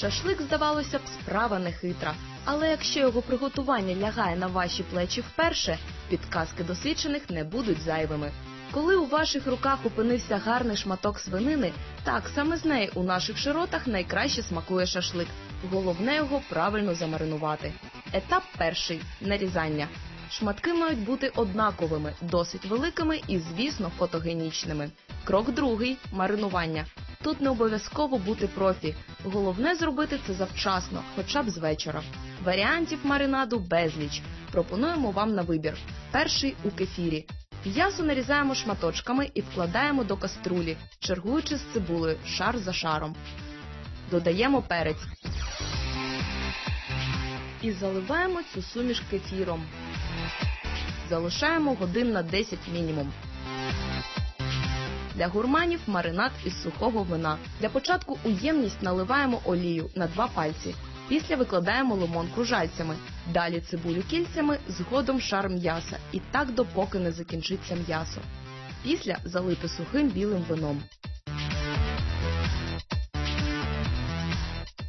Шашлик, здавалося б, справа нехитра. Але якщо його приготування лягає на ваші плечі вперше, підказки досвідчених не будуть зайвими. Коли у ваших руках опинився гарний шматок свинини, так саме з неї у наших широтах найкраще смакує шашлик. Головне його правильно замаринувати. Етап перший нарізання. Шматки мають бути однаковими, досить великими і, звісно, фотогенічними. Крок другий маринування. Тут не обов'язково бути профі. Головне зробити це завчасно, хоча б з вечора. Варіантів маринаду безліч. Пропонуємо вам на вибір. Перший у кефірі. М'ясо нарізаємо шматочками і вкладаємо до каструлі, чергуючи з цибулею шар за шаром. Додаємо перець. І заливаємо цю суміш кефіром. Залишаємо годин на 10 мінімум. Для гурманів маринад із сухого вина. Для початку у ємність наливаємо олію на два пальці. Після викладаємо лимон кружальцями. Далі цибулю кільцями, згодом шар м'яса. І так допоки не закінчиться м'ясо. Після залити сухим білим вином.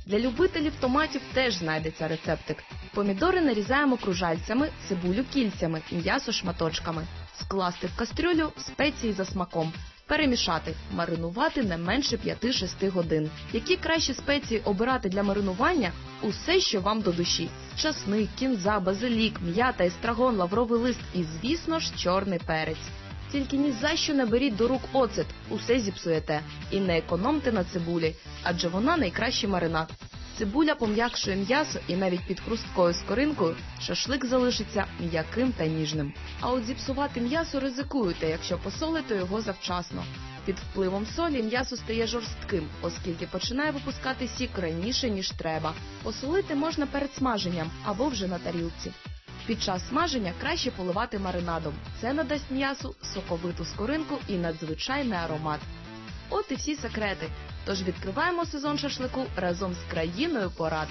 Для любителів томатів теж знайдеться рецептик. Помідори нарізаємо кружальцями, цибулю кільцями, м'ясо шматочками. Скласти в кастрюлю спеції за смаком. Перемішати, маринувати не менше 5-6 годин. Які кращі спеції обирати для маринування? Усе, що вам до душі: часник, кінза, базилік, м'ята, естрагон, лавровий лист і, звісно ж, чорний перець. Тільки ні за що не беріть до рук оцет, усе зіпсуєте. І не економте на цибулі, адже вона найкращий маринад. Цибуля пом'якшує м'ясо і навіть під хрусткою скоринкою шашлик залишиться м'яким та ніжним. А от зіпсувати м'ясо ризикуєте, якщо посолите його завчасно. Під впливом солі м'ясо стає жорстким, оскільки починає випускати сік раніше, ніж треба. Посолити можна перед смаженням або вже на тарілці. Під час смаження краще поливати маринадом. Це надасть м'ясу соковиту скоринку і надзвичайний аромат. От і всі секрети. Тож відкриваємо сезон шашлику разом з країною порад.